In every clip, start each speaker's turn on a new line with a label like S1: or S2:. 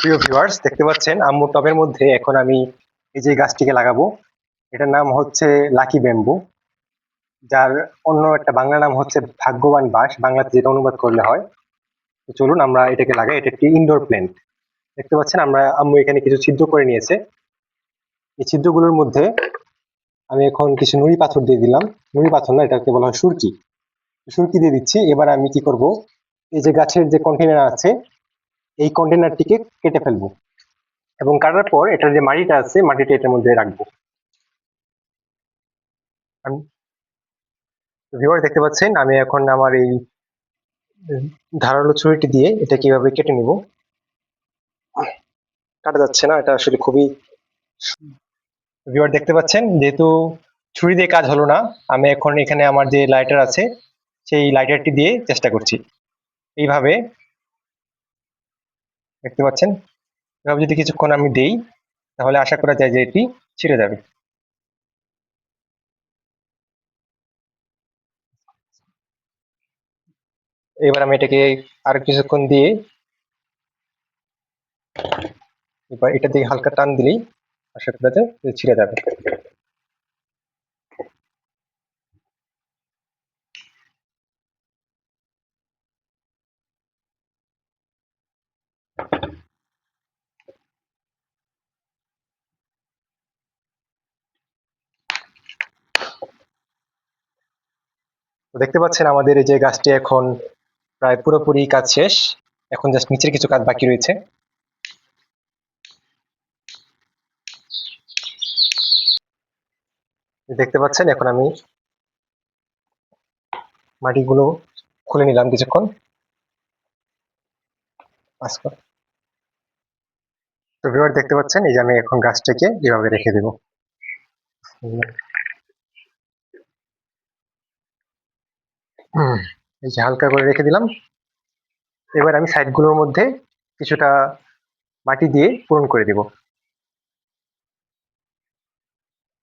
S1: প্রিয় ভিউয়ার্স দেখতে পাচ্ছেন, আম্মু টবের মধ্যে এখন আমি এই যে গাছটিকে লাগাবো। এটার নাম হচ্ছে লাকি ব্যাম্বু, যার অন্য একটা বাংলা নাম হচ্ছে ভাগ্যবান বাস বাংলাতে যেটা অনুবাদ করলে হয়। তো চলুন, আমরা এটাকে লাগাই, এটা একটি ইনডোর প্ল্যান্ট দেখতে পাচ্ছেন, আমরা আম্মু এখানে কিছু ছিদ্র করে নিয়েছে। এই ছিদ্রগুলোর মধ্যে আমি এখন কিছু নুড়ি পাথর দিয়ে দিলাম। নুড়ি পাথর না, এটাকে বলা হয় সুরকি। সুরকি দিয়ে দিচ্ছি। এবার আমি কি করব? এই যে গাছের যে কন্টেনার আছে এই কন্টেনারটিকে কেটে ফেলব। এবং কাটার পর এটার যে মাটিটা আছে, মাটিটা এটার মধ্যে রাখব। ভিউয়ার দেখতে পাচ্ছেন, আমি এখন আমার এই ধারালো ছুরিটি দিয়ে এটা কীভাবে কেটে নিব। কাটা যাচ্ছে না, এটা আসলে খুবই ভিউয়ার দেখতে পাচ্ছেন, যেহেতু ছুরি দিয়ে কাজ হলো না, আমি এখন এখানে আমার যে লাইটার আছে, সেই লাইটারটি দিয়ে চেষ্টা করছি। এইভাবে দেখতে পাচ্ছেন? এভাবে যদি কিছুক্ষণ আমি দেই, তাহলে আশা করা যায় যে এটি ছিঁড়ে যাবে। এবার আমি এটাকে আর কিছুক্ষণ দিয়ে, এবার এটা দিয়ে হালকা টান দিলেই আশা করা যায় ছিঁড়ে যাবে। দেখতে পাচ্ছেন আমাদের এই যে গাছটি এখন প্রায় পুরোপুরি কাজ শেষ। এখন জাস্ট নিচের কিছু কাজ বাকি রয়েছে। দেখতে পাচ্ছেন এখন আমি মাটিগুলো খুলে নিলাম কিছুক্ষণ। তো ভিউয়ার দেখতে পাচ্ছেন এই যে আমি এখন গাছটাকে এভাবে রেখে দেব। এই যে হালকা করে রেখে দিলাম। এবার আমি সাইডগুলোর মধ্যে কিছুটা মাটি দিয়ে পূরণ করে দেব।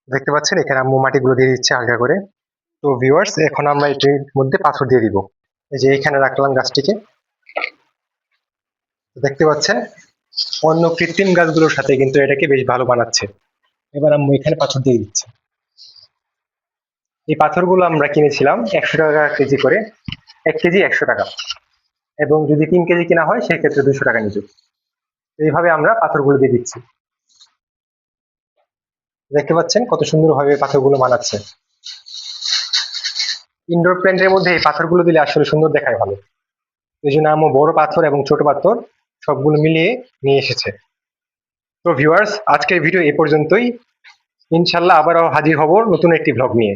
S1: দেখতে পাচ্ছেন, এখানে আম্মু মাটিগুলো দিয়ে দিচ্ছে হালকা করে। তো ভিউয়ার্স এখন আমরা এটির মধ্যে পাথর দিয়ে দিব। এই যে এখানে রাখলাম গাছটিকে। দেখতে পাচ্ছেন, অন্য কৃত্রিম গাছগুলোর সাথে কিন্তু এটাকে বেশ ভালো বানাচ্ছে। এবার আম্মু এখানে পাথর দিয়ে দিচ্ছে। এই পাথরগুলো আমরা কিনেছিলাম একশো টাকা কেজি করে। এক কেজি একশো টাকা। এবং যদি তিন কেজি কেনা হয়, সেক্ষেত্রে দুশো টাকা নিচে। এইভাবে আমরা পাথরগুলো দিয়ে দিচ্ছি। দেখতে পাচ্ছেন কত সুন্দরভাবে পাথরগুলো বানাচ্ছে ইনডোর প্ল্যান্টের মধ্যে এই পাথরগুলো দিলে আসলে সুন্দর দেখায় ভালো। এই জন্য আম্মু বড় পাথর এবং ছোট পাথর সবগুলো মিলিয়ে নিয়ে এসেছে। তো ভিউয়ার্স আজকের ভিডিও এ পর্যন্তই। ইনশাল্লাহ আবারও হাজির হব নতুন একটি ব্লগ নিয়ে।